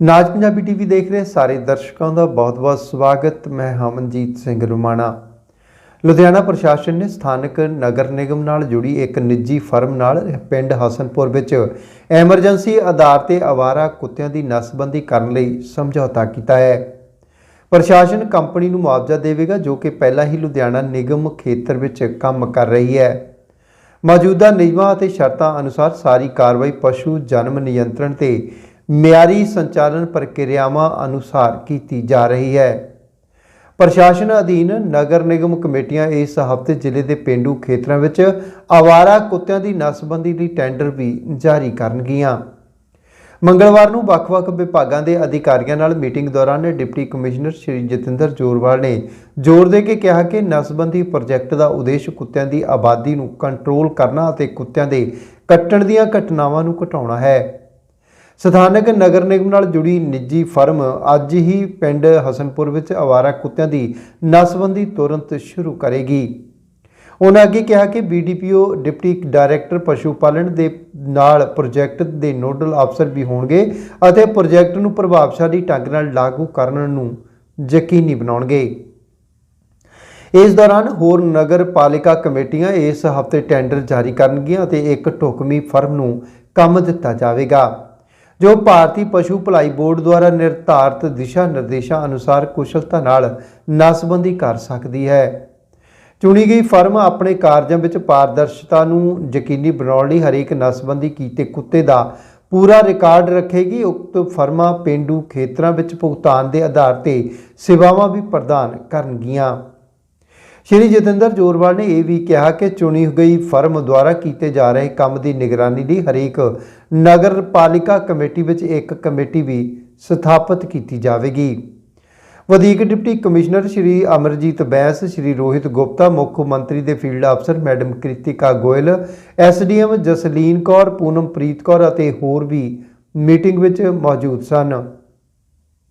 ਨਾਜ Punjabi TV ਦੇਖ ਰਹੇ ਸਾਰੇ ਦਰਸ਼ਕਾਂ ਦਾ ਬਹੁਤ-ਬਹੁਤ ਸਵਾਗਤ। ਮੈਂ ਹਮਨਜੀਤ ਸਿੰਘ ਰੁਮਾਣਾ। ਲੁਧਿਆਣਾ ਪ੍ਰਸ਼ਾਸਨ ਨੇ ਸਥਾਨਕ ਨਗਰ ਨਿਗਮ ਨਾਲ ਜੁੜੀ ਇੱਕ ਨਿੱਜੀ ਫਰਮ ਨਾਲ ਪਿੰਡ ਹਸਨਪੁਰ ਵਿੱਚ ਐਮਰਜੈਂਸੀ ਆਧਾਰ ਤੇ ਆਵਾਰਾ ਕੁੱਤਿਆਂ ਦੀ ਨਸਬੰਦੀ ਕਰਨ ਲਈ ਸਮਝੌਤਾ ਕੀਤਾ ਹੈ। ਪ੍ਰਸ਼ਾਸਨ ਕੰਪਨੀ ਨੂੰ ਮੁਆਵਜ਼ਾ ਦੇਵੇਗਾ, ਜੋ ਕਿ ਪਹਿਲਾਂ ਹੀ ਲੁਧਿਆਣਾ ਨਿਗਮ ਖੇਤਰ ਵਿੱਚ ਕੰਮ ਕਰ ਰਹੀ ਹੈ। ਮੌਜੂਦਾ ਨਿਯਮਾਂ ਅਤੇ ਸ਼ਰਤਾਂ ਅਨੁਸਾਰ ਸਾਰੀ ਕਾਰਵਾਈ ਪਸ਼ੂ ਜਨਮ ਨਿਯੰਤਰਣ ਤੇ ਮਿਆਰੀ ਸੰਚਾਲਨ ਪ੍ਰਕਿਰਿਆਵਾਂ ਅਨੁਸਾਰ ਕੀਤੀ ਜਾ ਰਹੀ ਹੈ। ਪ੍ਰਸ਼ਾਸਨ ਅਧੀਨ ਨਗਰ ਨਿਗਮ ਕਮੇਟੀਆਂ ਇਸ ਹਫ਼ਤੇ ਜ਼ਿਲ੍ਹੇ ਦੇ ਪਿੰਡੂ ਖੇਤਰਾਂ ਵਿੱਚ ਆਵਾਰਾ ਕੁੱਤਿਆਂ ਦੀ ਨਸਬੰਦੀ ਲਈ ਟੈਂਡਰ ਵੀ ਜਾਰੀ ਕਰਨਗੀਆਂ। ਮੰਗਲਵਾਰ ਨੂੰ ਵੱਖ-ਵੱਖ ਵਿਭਾਗਾਂ ਦੇ ਅਧਿਕਾਰੀਆਂ ਨਾਲ ਮੀਟਿੰਗ ਦੌਰਾਨ ਡਿਪਟੀ ਕਮਿਸ਼ਨਰ ਸ਼੍ਰੀ ਜਤਿੰਦਰ ਜੋਰਵਾਲ ਨੇ ਜ਼ੋਰ ਦੇ ਕੇ ਕਿਹਾ ਕਿ ਨਸਬੰਦੀ ਪ੍ਰੋਜੈਕਟ ਦਾ ਉਦੇਸ਼ ਕੁੱਤਿਆਂ ਦੀ ਆਬਾਦੀ ਨੂੰ ਕੰਟਰੋਲ ਕਰਨਾ ਅਤੇ ਕੁੱਤਿਆਂ ਦੇ ਕੱਟਣ ਦੀਆਂ ਘਟਨਾਵਾਂ ਨੂੰ ਘਟਾਉਣਾ ਹੈ। ਸਥਾਨਕ ਨਗਰ ਨਿਗਮ ਨਾਲ ਜੁੜੀ ਨਿੱਜੀ ਫਰਮ ਅੱਜ ਹੀ ਪਿੰਡ ਹਸਨਪੁਰ ਵਿੱਚ ਆਵਾਰਾ ਕੁੱਤਿਆਂ ਦੀ ਨਸਬੰਦੀ ਤੁਰੰਤ ਸ਼ੁਰੂ ਕਰੇਗੀ। ਉਹਨਾਂ ਅੱਗੇ ਕਿਹਾ ਕਿ ਬੀਡੀਪੀਓ ਡਿਪਟੀ ਡਾਇਰੈਕਟਰ ਪਸ਼ੂ ਪਾਲਣ ਦੇ ਨਾਲ ਪ੍ਰੋਜੈਕਟ ਦੇ ਨੋਡਲ ਅਫਸਰ ਵੀ ਹੋਣਗੇ ਅਤੇ ਪ੍ਰੋਜੈਕਟ ਨੂੰ ਪ੍ਰਭਾਵਸ਼ਾਲੀ ਢੰਗ ਨਾਲ ਲਾਗੂ ਕਰਨ ਨੂੰ ਯਕੀਨੀ ਬਣਾਉਣਗੇ। ਇਸ ਦੌਰਾਨ ਹੋਰ ਨਗਰ ਪਾਲਿਕਾ ਕਮੇਟੀਆਂ ਇਸ ਹਫ਼ਤੇ ਟੈਂਡਰ ਜਾਰੀ ਕਰਨਗੀਆਂ ਅਤੇ ਇੱਕ ਢੁਕਵੀਂ ਫਰਮ ਨੂੰ ਕੰਮ ਦਿੱਤਾ ਜਾਵੇਗਾ। ਜੋ ਭਾਰਤੀ ਪਸ਼ੂ ਭਲਾਈ ਬੋਰਡ ਦੁਆਰਾ ਨਿਰਧਾਰਤ ਦਿਸ਼ਾ ਨਿਰਦੇਸ਼ਾਂ ਅਨੁਸਾਰ ਕੁਸ਼ਲਤਾ ਨਾਲ ਨਸਬੰਦੀ ਕਰ ਸਕਦੀ ਹੈ। ਚੁਣੀ ਗਈ ਫਰਮ ਆਪਣੇ ਕਾਰਜਾਂ ਵਿੱਚ ਪਾਰਦਰਸ਼ਤਾ ਨੂੰ ਯਕੀਨੀ ਬਣਾਉਣ ਲਈ ਹਰੇਕ ਨਸਬੰਦੀ ਕੀਤੇ ਕੁੱਤੇ ਦਾ ਪੂਰਾ ਰਿਕਾਰਡ ਰੱਖੇਗੀ। ਉਕਤ ਫਰਮਾਂ ਪਿੰਡੂ ਖੇਤਰਾਂ ਵਿੱਚ ਭੁਗਤਾਨ ਦੇ ਆਧਾਰ ਤੇ ਸੇਵਾਵਾਂ ਵੀ ਪ੍ਰਦਾਨ ਕਰਨਗੀਆਂ। ਸ਼੍ਰੀ ਜਤਿੰਦਰ ਜੋਰਵਾਲ ਨੇ ਇਹ ਵੀ ਕਿਹਾ ਕਿ ਚੁਣੀ ਗਈ ਫਰਮ ਦੁਆਰਾ ਕੀਤੇ ਜਾ ਰਹੇ ਕੰਮ ਦੀ ਨਿਗਰਾਨੀ ਲਈ ਹਰੇਕ ਨਗਰ ਪਾਲਿਕਾ ਕਮੇਟੀ ਵਿੱਚ ਇੱਕ ਕਮੇਟੀ ਵੀ ਸਥਾਪਿਤ ਕੀਤੀ ਜਾਵੇਗੀ। ਵਧੀਕ ਡਿਪਟੀ ਕਮਿਸ਼ਨਰ ਸ਼੍ਰੀ ਅਮਰਜੀਤ ਬੈਂਸ, ਸ਼੍ਰੀ ਰੋਹਿਤ ਗੁਪਤਾ, ਮੁੱਖ ਮੰਤਰੀ ਦੇ ਫੀਲਡ ਅਫਸਰ ਮੈਡਮ ਕ੍ਰਿਤਿਕਾ ਗੋਇਲ, ਐਸਡੀਐਮ ਜਸਲੀਨ ਕੌਰ ਪੂਨਮਪ੍ਰੀਤ ਕੌਰ ਅਤੇ ਹੋਰ ਵੀ ਮੀਟਿੰਗ ਵਿੱਚ ਮੌਜੂਦ ਸਨ।